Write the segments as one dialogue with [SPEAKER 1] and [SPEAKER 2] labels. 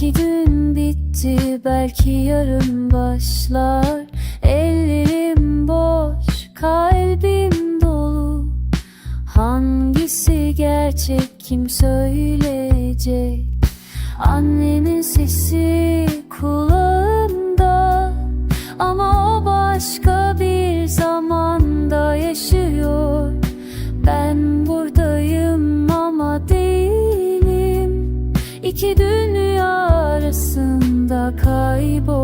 [SPEAKER 1] Belki dün bitti, belki yarın başlar. Ellerim boş, kalbim dolu. Hangisi gerçek kim söyleyecek? Annenin sesi খাইব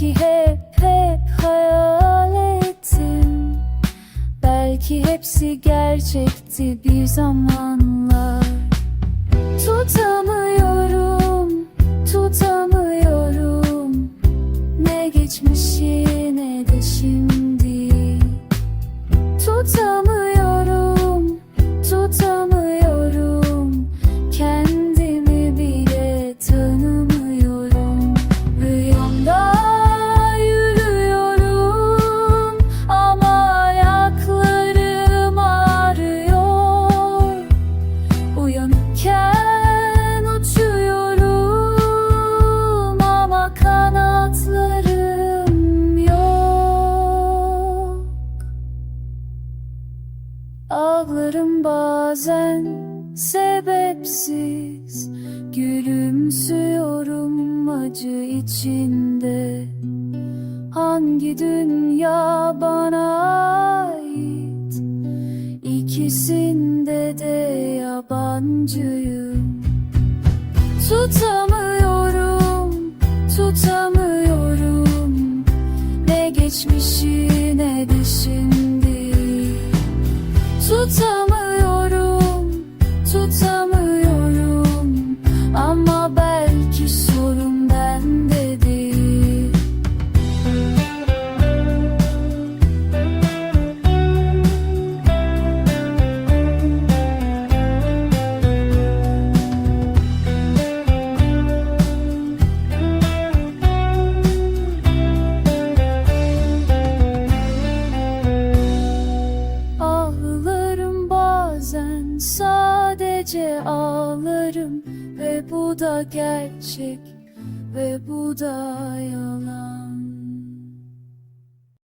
[SPEAKER 1] Belki hep hep hayal ettim. Belki hepsi gerçekti bir zamanlar Ağlarım bazen sebepsiz Gülümsüyorum acı içinde. Hangi dünya bana ait? İkisinde de yabancıyım. Tutamıyorum, Ve bu da gerçek ve bu da yalan